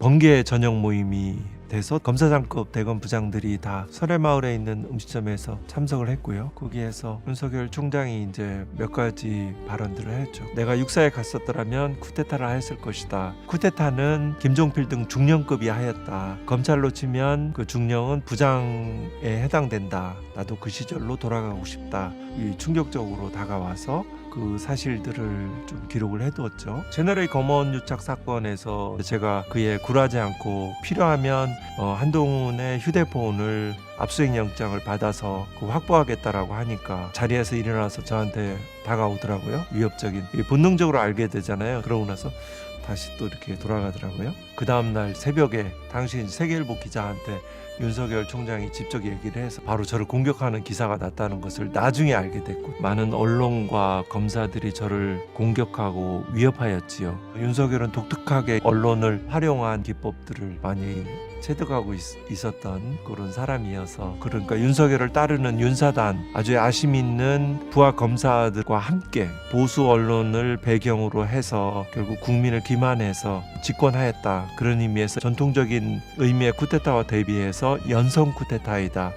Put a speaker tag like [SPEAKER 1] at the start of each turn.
[SPEAKER 1] 번개 전용 모임이 돼서 검사장급 대검 부장들이 다 설해마을에 있는 음식점에서 참석을 했고요. 거기에서 윤석열 총장이 이제 몇 가지 발언들을 했죠. 내가 육사에 갔었더라면 쿠데타를 했을 것이다. 쿠데타는 김종필 등 중령급이 하였다. 검찰로 치면 그 중령은 부장에 해당된다. 나도 그 시절로 돌아가고 싶다. 이 충격적으로 다가와서 그 사실들을 좀 기록을 해두었죠. 채널A 검언 유착 사건에서 제가 그에 굴하지 않고 필요하면 어, 한동훈의 휴대폰을 압수수색 영장을 받아서 그 확보하겠다라고 하니까 자리에서 일어나서 저한테 다가오더라고요. 위협적인 이 본능적으로 알게 되잖아요. 그러고 나서 다시 또 이렇게 돌아가더라고요. 그 다음 날 새벽에 당시 세계일보 기자한테 윤석열 총장이 직접 얘기를 해서 바로 저를 공격하는 기사가 났다는 것을 나중에 알게 됐고 많은 언론과 검사들이 저를 공격하고 위협하였지요. 윤석열은 독특하게 언론을 활용한 기법들을 많이 체득하고 있, 었던 그런 사람이어서 그러니까 윤석열을 따르는 윤사단 아주 야심 있는 부하 검사들과 함께 보수 언론을 배경으로 해서 결국 국민을 기만해서 집권하였다. 그런 의미에서 전통적인 의미의 쿠데타와 대비해서 연성 쿠데타이다